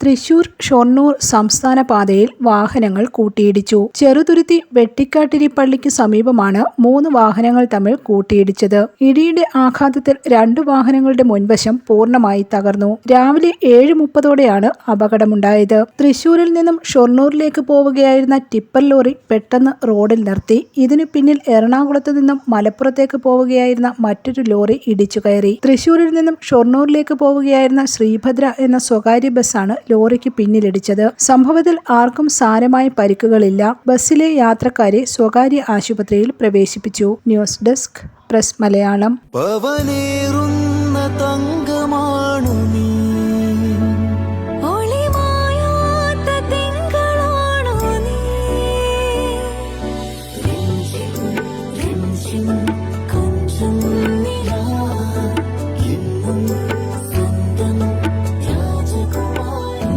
തൃശൂർ ഷൊർണൂർ സംസ്ഥാന പാതയിൽ വാഹനങ്ങൾ കൂട്ടിയിടിച്ചു. ചെറുതുരുത്തി വെട്ടിക്കാട്ടിരി പള്ളിക്ക് സമീപമാണ് മൂന്ന് വാഹനങ്ങൾ തമ്മിൽ കൂട്ടിയിടിച്ചത്. ഇടിയുടെ ആഘാതത്തിൽ രണ്ടു വാഹനങ്ങളുടെ മുൻവശം പൂർണമായി തകർന്നു. രാവിലെ ഏഴ് മുപ്പതോടെയാണ് അപകടമുണ്ടായത്. തൃശൂരിൽ നിന്നും ഷൊർണൂരിലേക്ക് പോവുകയായിരുന്ന ടിപ്പർ ലോറി പെട്ടെന്ന് റോഡിൽ നിർത്തി. ഇതിനു പിന്നിൽ എറണാകുളത്ത് നിന്നും മലപ്പുറത്തേക്ക് പോവുകയായിരുന്ന മറ്റൊരു ലോറി ഇടിച്ചു കയറി. തൃശൂരിൽ നിന്നും ഷൊർണൂരിലേക്ക് പോവുകയായിരുന്ന ശ്രീഭദ്ര എന്ന സ്വകാര്യ ബസ്സാണ് ലോറിക്ക് പിന്നിലിടിച്ചത്. സംഭവത്തിൽ ആർക്കും സാരമായ പരിക്കുകളില്ല. ബസ്സിലെ യാത്രക്കാരെ സ്വകാര്യ ആശുപത്രിയിൽ പ്രവേശിപ്പിച്ചു. News desk press Malayalam. Thank തങ്കമാണു